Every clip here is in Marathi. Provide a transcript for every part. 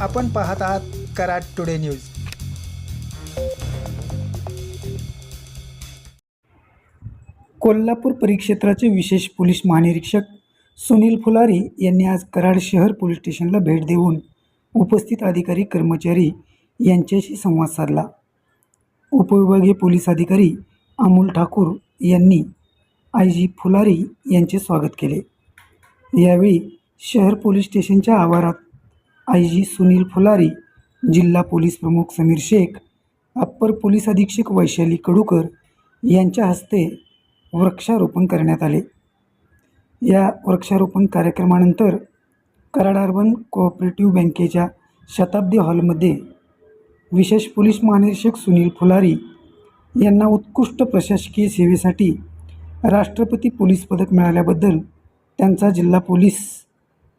आपण पाहत आहात कराड टुडे न्यूज. कोल्हापूर परिक्षेत्राचे विशेष पोलीस महानिरीक्षक सुनील फुलारी यांनी आज कराड शहर पोलीस स्टेशनला भेट देऊन उपस्थित अधिकारी कर्मचारी यांच्याशी संवाद साधला. उपविभागीय पोलीस अधिकारी अमोल ठाकूर यांनी आय. जी. फुलारी यांचे स्वागत केले. यावेळी शहर पोलीस स्टेशनच्या आवारात आय जी सुनील फुलारी जिल्हा पोलीस प्रमुख समीर शेख अप्पर पोलीस अधीक्षक वैशाली कडूकर यांच्या हस्ते वृक्षारोपण करण्यात आले. या वृक्षारोपण कार्यक्रमानंतर कराड अर्बन कोऑपरेटिव्ह बँकेच्या शताब्दी हॉलमध्ये विशेष पोलीस महानिरीक्षक सुनील फुलारी यांना उत्कृष्ट प्रशासकीय सेवेसाठी राष्ट्रपती पोलीस पदक मिळाल्याबद्दल त्यांचा जिल्हा पोलीस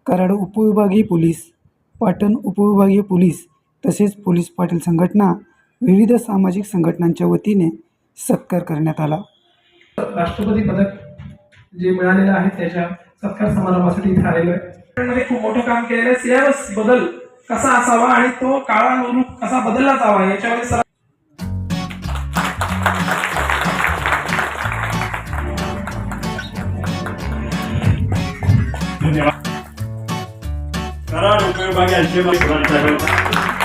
कराड उपविभागीय पोलीस पाटण उपविभागीय पोलीस तसेच पोलीस पाटील संघटना विविध सामाजिक संघटनांच्या वतीने सत्कार करण्यात आला. राष्ट्रपती पदक जे मिळालेलं आहे त्याच्या सत्कार समारंभासाठी इथे आलेलो आहे. मध्ये खूप मोठं काम केलेलं आहे. सिलेबस बदल कसा असावा आणि तो काळानुरूप कसा बदलला जावा याच्यामध्ये सर धन्यवाद कराड उपविभागीय अधिकारी